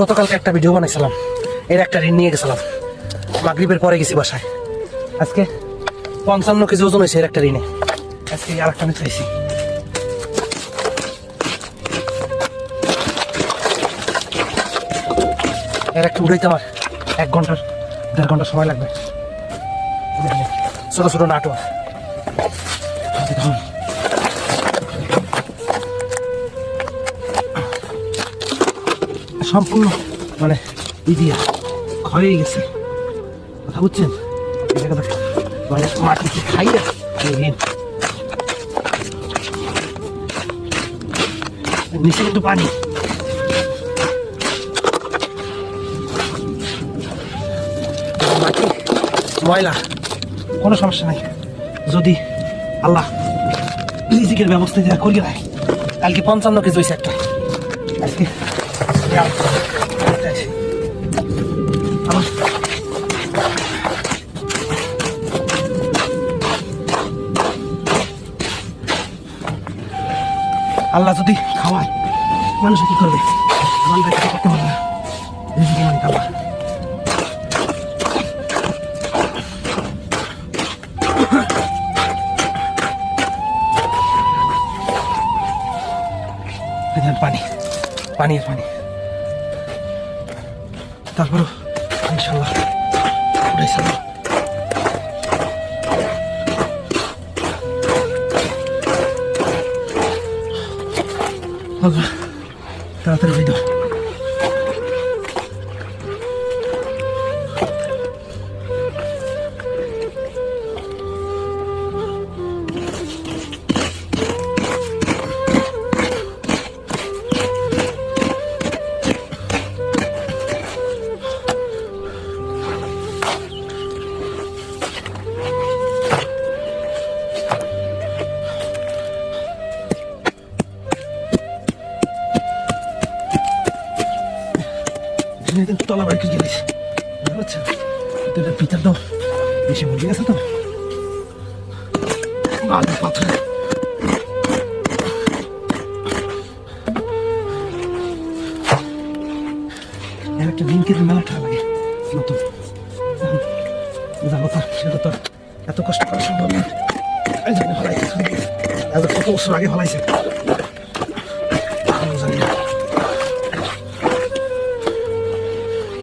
গতকালকে একটা ভিডিও বানাইছিলাম। এর একটা ঋণ নিয়ে গেছিলাম। মাগরিবের পরে গেছি বাসায়। আজকে পঞ্চান্ন কেজি ওজন হয়েছে এর একটা ঋণে। আজকে আর একটা নিতে এর একটা উড়াইতে আমার এক ঘণ্টার, দেড় ঘণ্টা সময় লাগবে। ছোট ছোট নাটক। সম্পূর্ণ মানে ই দিয়া ক্ষয়ে গেছে। কথা বুঝছেন? মানে এই ঋণ। নিচে কিন্তু পানি। মাটি, ময়লা, কোনো সমস্যা নাই। যদি আল্লাহ রিজিকের ব্যবস্থা করিয়ে দেয় কালকে পঞ্চান্ন কেজি হয়েছে একটা? আজকে আল্লাহ যদি খাওয়ায়, মানুষ কি করবে? আমার ব্যক্তি করতে পারবে না। রিজিকের মালিক পানি পানি পানি। তারপরও ইনশাল্লাহ উঠেছিল তাড়াতাড়ি হয়ে দাও এখানে কিন্তু তলা বাড়ি গেলিস বুঝতে পারছেন তো পিতার দাও বেশি মুরগি গেছে তো? বালু পাথর। একটা দিন মেলা নতুন যা কথা সেটা তো এত কষ্ট করা সম্ভব না এত কত বছর আগে হলাইছে